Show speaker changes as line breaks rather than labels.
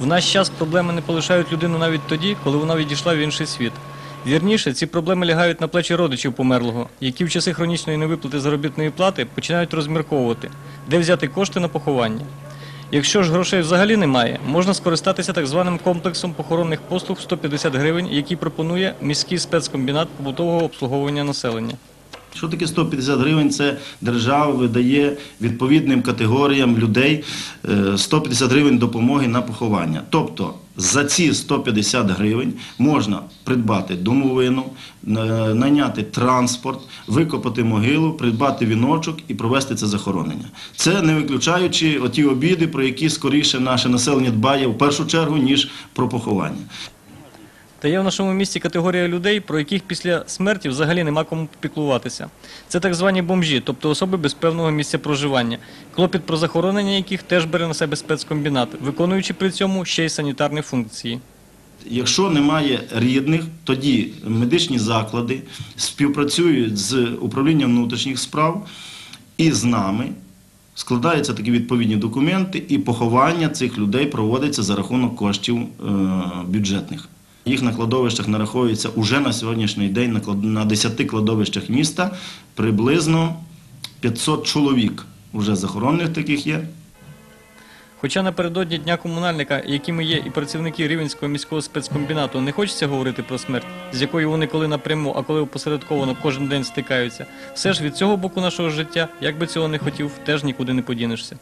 В наш час проблеми не полишають людину навіть тоді, коли вона відійшла в інший світ. Вірніше, ці проблеми лягають на плечі родичів померлого, які в часи хронічної невиплати заробітної плати починають розмірковувати, де взяти кошти на поховання. Якщо ж грошей взагалі немає, можна скористатися так званим комплексом похоронних послуг 150 гривень, який пропонує міський спецкомбінат побутового обслуговування населення.
Що таке 150 гривень? Це держава видає відповідним категоріям людей е, 150 гривень допомоги на поховання. Тобто за ці 150 гривень можна придбати домовину, е, найняти транспорт, викопати могилу, придбати віночок і провести це захоронення. Це не виключаючи оті обіди, про які скоріше наше населення дбає в першу чергу, ніж про поховання.
Та є в нашому місті категорія людей, про яких після смерті взагалі нема кому піклуватися. Це так звані бомжі, тобто особи без певного місця проживання, клопіт про захоронення яких теж бере на себе спецкомбінат, виконуючи при цьому ще й санітарні функції.
Якщо немає рідних, тоді медичні заклади співпрацюють з управлінням внутрішніх справ і з нами. Складаються такі відповідні документи, і поховання цих людей проводиться за рахунок коштів е, бюджетних. Їх на кладовищах нараховується уже на сьогоднішній день на клад- на 10 кладовищах міста приблизно 500 чоловік. Уже захоронених таких є.
Хоча напередодні Дня комунальника, якими є і працівники Рівенського міського спецкомбінату, не хочеться говорити про смерть, з якою вони коли напряму, а коли опосередковано кожен день стикаються, все ж від цього боку нашого життя, як би цього не хотів, теж нікуди не подінешся.